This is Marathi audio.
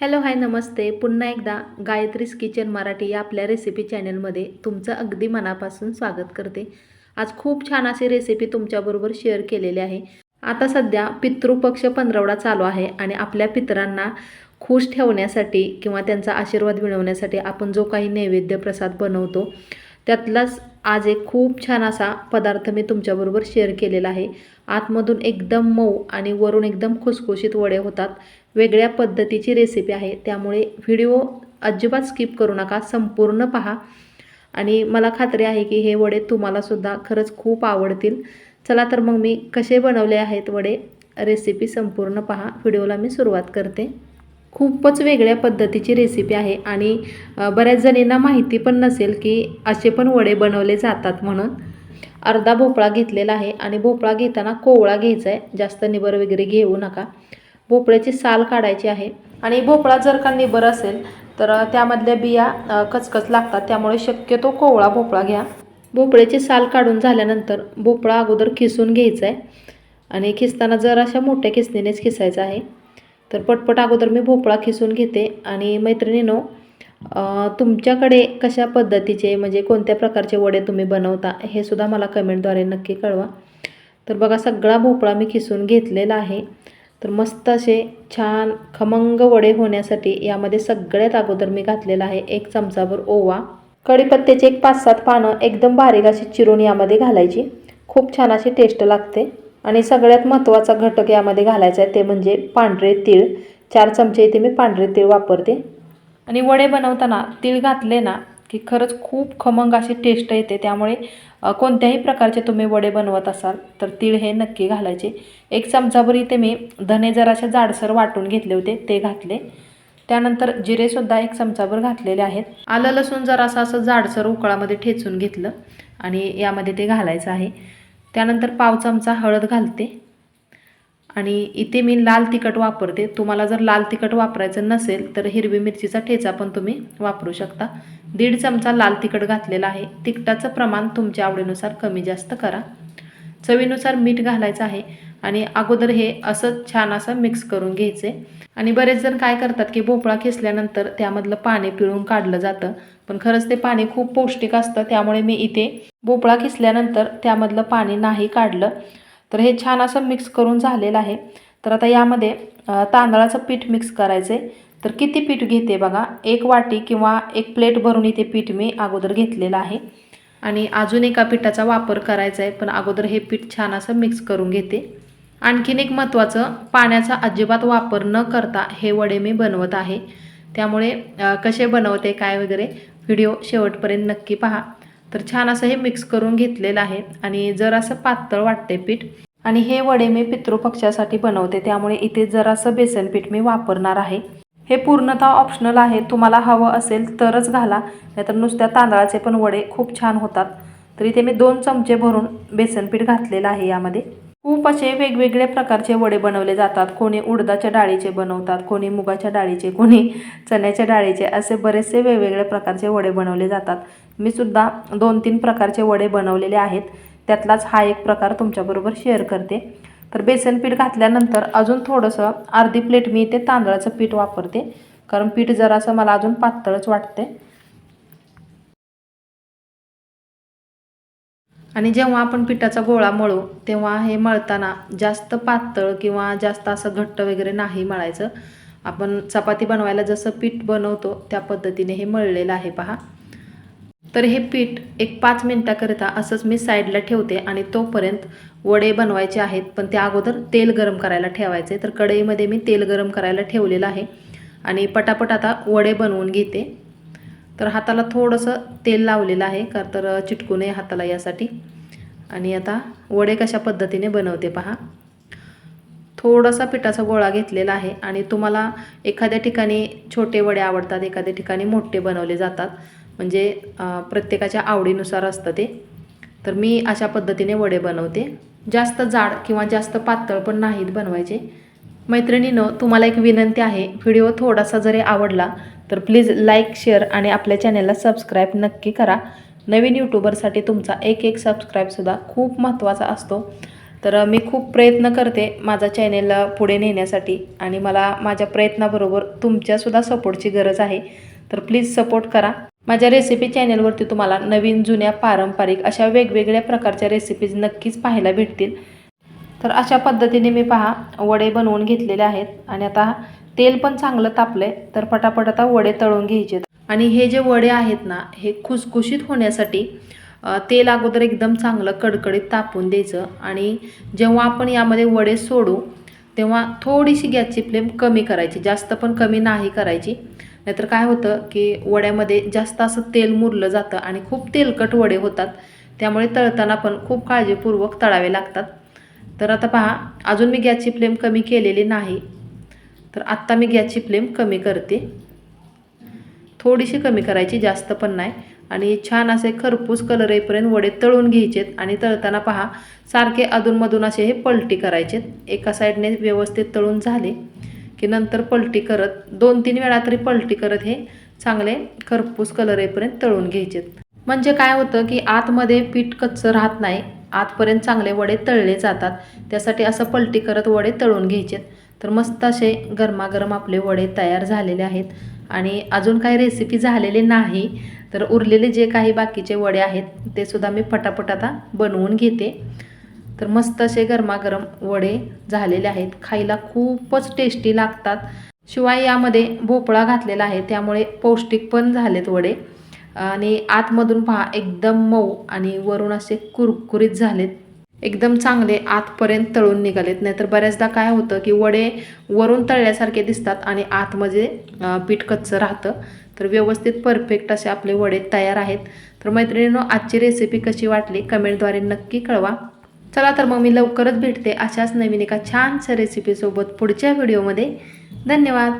हॅलो हाय नमस्ते. पुन्हा एकदा गायत्रीज किचन मराठी या आपल्या रेसिपी चॅनलमध्ये तुमचं अगदी मनापासून स्वागत करते. आज खूप छान अशी रेसिपी तुमच्याबरोबर शेअर केलेली आहे. आता सध्या पितृपक्ष पंधरवडा चालू आहे आणि आपल्या पितरांना खुश ठेवण्यासाठी किंवा त्यांचा आशीर्वाद मिळवण्यासाठी आपण जो काही नैवेद्य प्रसाद बनवतो त्यातलाच आज एक खूप छान असा पदार्थ मी तुमच्याबरोबर शेअर केलेला आहे. आतमधून एकदम मऊ आणि वरून एकदम खुसखुशीत वडे होतात. वेगळ्या पद्धतीची रेसिपी आहे. त्यामुळे व्हिडिओ अजिबात स्किप करू नका. संपूर्ण पहा. आणि मला खात्री आहे की हे वडे तुम्हालासुद्धा खरंच खूप आवडतील. चला तर मग मी कसे बनवले आहेत वडे? रेसिपी संपूर्ण पहा. व्हिडिओला मी सुरुवात करते. खूपच वेगळ्या पद्धतीची रेसिपी आहे. आणि बऱ्याच जणींना माहिती पण नसेल की असे पण वडे बनवले जातात म्हणून. अर्धा भोपळा घेतलेला आहे आणि भोपळा घेताना कोवळा घ्यायचा आहे जास्त निबर वगैरे घेऊ नका. भोपळ्याची साल काढायची आहे. आणि भोपळा जर का निबर असेल तर त्यामधल्या बिया खचखच कचकच लागतात. त्यामुळे शक्यतो कोवळा भोपळा घ्या. भोपळ्याची साल काढून झाल्यानंतर भोपळा अगोदर खिसून घ्यायचा आहे आणि खिसताना जर अशा मोठ्या खिसणीनेच खिसायचा आहे. तर पटपट अगोदर मी भोपळा खिसून घेते आणि मैत्रिणीनो तुमच्याकडे कशा पद्धतीचे म्हणजे कोणत्या प्रकारचे वडे तुम्ही बनवता हे सुद्धा मला कमेंटद्वारे नक्की कळवा. तर बघा सगळा भोपळा मी खिसून घेतलेला आहे. तर मस्त असे छान खमंग वडे होण्यासाठी यामध्ये सगळ्यात अगोदर मी घातलेला आहे एक चमचाभर ओवा. कढीपत्त्याचे एक पाच सात पानं एकदम बारीक अशी चिरून यामध्ये घालायची. खूप छान अशी टेस्ट लागते. आणि सगळ्यात महत्त्वाचा घटक यामध्ये घालायचा आहे ते म्हणजे पांढरे तीळ. चार चमचे इथे मी पांढरे तीळ वापरते. आणि वडे बनवताना तीळ घातले ना की खरंच खूप खमंग अशी टेस्ट येते. त्यामुळे कोणत्याही प्रकारचे तुम्ही वडे बनवत असाल तर तीळ हे नक्की घालायचे. एक चमचाभर इथे मी धने जराशे जाडसर वाटून घेतले होते ते घातले. त्यानंतर जिरेसुद्धा एक चमचाभर घातलेले आहेत. आलं लसूण जरासं असं जाडसर उकळामध्ये ठेचून घेतलं. आणि यामध्ये ते घालायचं आहे. त्यानंतर पाव चमचा हळद घालते. आणि इथे मी लाल तिखट वापरते. तुम्हाला जर लाल तिखट वापरायचं नसेल तर हिरवी मिरचीचा ठेचा पण तुम्ही वापरू शकता. दीड चमचा लाल तिखट घातलेला आहे. तिखटाचं प्रमाण तुमच्या आवडीनुसार कमी जास्त करा. चवीनुसार मीठ घालायचं आहे. आणि अगोदर हे असं छान असं मिक्स करून घ्यायचे. आणि बरेच जण काय करतात की भोपळा खेचल्यानंतर त्यामधलं पाणी पिळून काढलं जातं. पण खरंच ते पाणी खूप पौष्टिक असतं त्यामुळे मी इथे भोपळा खिसल्यानंतर त्यामधलं पाणी नाही काढलं. तर हे छान असं मिक्स करून झालेलं आहे. तर आता यामध्ये तांदळाचं पीठ मिक्स करायचं. आहे तर किती पीठ घेते बघा? एक वाटी किंवा एक प्लेट भरून इथे पीठ मी अगोदर घेतलेलं आहे. आणि अजून एका पिठाचा वापर करायचा आहे. पण अगोदर हे पीठ छान असं मिक्स करून घेते. आणखीन एक महत्त्वाचं पाण्याचा अजिबात वापर न करता हे वडे मी बनवत आहे. त्यामुळे कसे बनवते काय वगैरे व्हिडिओ शेवटपर्यंत नक्की पहा. तर छान असं हे मिक्स करून घेतलेलं आहे आणि जर असं पातळ वाटते पीठ. आणि हे वडे मी पितृपक्षासाठी बनवते त्यामुळे इथे जरासं बेसन पीठ मी वापरणार आहे. हे पूर्णतः ऑप्शनल आहे तुम्हाला हवं असेल तरच घाला नाहीतर नुसत्या तांदळाचे पण वडे खूप छान होतात. तर इथे मी दोन चमचे भरून बेसन पीठ घातलेलं आहे यामध्ये. खूप असे वेगवेगळ्या प्रकारचे वडे बनवले जातात. कोणी उडदाच्या डाळीचे बनवतात कोणी मुगाच्या डाळीचे कोणी चण्याच्या डाळीचे असे बरेचसे वेगवेगळ्या प्रकारचे वडे बनवले जातात. मी सुद्धा दोन तीन प्रकारचे वडे बनवलेले आहेत. त्यातलाच हा एक प्रकार तुमच्याबरोबर शेअर करते. तर बेसन पीठ घातल्यानंतर अजून थोडंसं अर्धी प्लेट मी इथे तांदळाचं पीठ वापरते. कारण पीठ जरासं मला अजून पातळच वाटते आणि जेव्हा आपण पिठाचा गोळा मळू तेव्हा हे मळताना जास्त पातळ किंवा जास्त असं घट्ट वगैरे नाही मळायचं. आपण चपाती बनवायला जसं पीठ बनवतो त्या पद्धतीने हे मळलेलं आहे पहा. तर हे पीठ एक पाच मिनटाकरिता असंच मी साईडला ठेवते आणि तोपर्यंत वडे बनवायचे आहेत पण त्या अगोदर तेल गरम करायला ठेवायचे. तर कढईमध्ये मी तेल गरम करायला ठेवलेलं आहे आणि पटापट आता वडे बनवून घेते. तर हाताला थोडंसं तेल लावलेलं आहे का तर चिटकू नये हाताला यासाठी. आणि आता वडे कशा पद्धतीने बनवते पहा. थोडासा पिठाचा गोळा घेतलेला आहे आणि तुम्हाला एखाद्या ठिकाणी छोटे वडे आवडतात एखाद्या ठिकाणी मोठे बनवले जातात. म्हणजे प्रत्येकाच्या आवडीनुसार असतं ते. तर मी अशा पद्धतीने वडे बनवते. जास्त जाड किंवा जास्त पातळ पण नाहीत बनवायचे. मैत्रिणीनं तुम्हाला एक विनंती आहे. व्हिडिओ थोडासा जरी आवडला तर प्लीज लाईक शेअर आणि आपल्या चॅनलला सबस्क्राईब नक्की करा. नवीन यूट्यूबरसाठी तुमचा एक एक सबस्क्राईबसुद्धा खूप महत्त्वाचा असतो. तर मी खूप प्रयत्न करते माझा चॅनेलला पुढे नेण्यासाठी आणि मला माझ्या प्रयत्नाबरोबर तुमच्यासुद्धा सपोर्टची गरज आहे. तर प्लीज सपोर्ट करा. माझ्या रेसिपी चॅनेलवरती तुम्हाला नवीन जुन्या पारंपरिक अशा वेगवेगळ्या प्रकारच्या रेसिपीज नक्कीच पाहायला भेटतील. तर अशा पद्धतीने मी पहा वडे बनवून घेतलेले आहेत. आणि आता तेल पण चांगलं तापलंय तर पटापट आता वडे तळून घ्यायचे आणि हे जे वडे आहेत ना हे खुसखुशीत होण्यासाठी तेल अगोदर एकदम चांगलं कडकडीत तापून द्यायचं. आणि जेव्हा आपण यामध्ये वडे सोडू तेव्हा थोडीशी गॅसची फ्लेम कमी करायची. जास्त पण कमी नाही करायची. नाहीतर काय होतं की वड्यामध्ये जास्त असं तेल मुरलं जातं आणि खूप तेलकट वडे होतात. त्यामुळे तळताना पण खूप काळजीपूर्वक तळावे लागतात. तर आता पहा अजून मी गॅसची फ्लेम कमी केलेली नाही. तर आत्ता मी गॅसची फ्लेम कमी करते. थोडीशी कमी करायची जास्त पण नाही. आणि छान असे खरपूस कलर येईपर्यंत वडे तळून घ्यायचेत आणि तळताना पहा सारखे अधूनमधून असे हे पलटी करायचेत. एका साईडने व्यवस्थित तळून झाले की नंतर पलटी करत दोन तीन वेळा तरी पलटी करत हे चांगले खरपूस कलर येईपर्यंत तळून घ्यायचेत. म्हणजे काय होतं की आतमध्ये पीठ कच्चं राहत नाही आतपर्यंत चांगले वडे तळले जातात. त्यासाठी असं पलटी करत वडे तळून घ्यायचेत. तर मस्त असे गरमागरम आपले वडे तयार झालेले आहेत. आणि अजून काही रेसिपी झालेली नाही तर उरलेले जे काही बाकीचे वडे आहेत ते सुद्धा मी पटापट आता बनवून घेते. तर मस्त असे गरमागरम वडे झालेले आहेत. खायला खूपच टेस्टी लागतात. शिवाय यामध्ये भोपळा घातलेला आहे त्यामुळे पौष्टिक पण झालेत वडे. आणि आतमधून पहा एकदम मऊ आणि वरून असे कुरकुरीत झालेत. एकदम चांगले आतपर्यंत तळून निघालेत. नाहीतर बऱ्याचदा काय होतं की वडे वरून तळल्यासारखे दिसतात आणि आतमध्ये पीठ कच्चं राहतं. तर व्यवस्थित परफेक्ट असे आपले वडे तयार आहेत. तर मैत्रिणींनो आजची रेसिपी कशी वाटली कमेंटद्वारे नक्की कळवा. चला तर मग मी लवकरच भेटते अशाच नवीन एका छानशा रेसिपीसोबत पुढच्या व्हिडिओमध्ये धन्यवाद!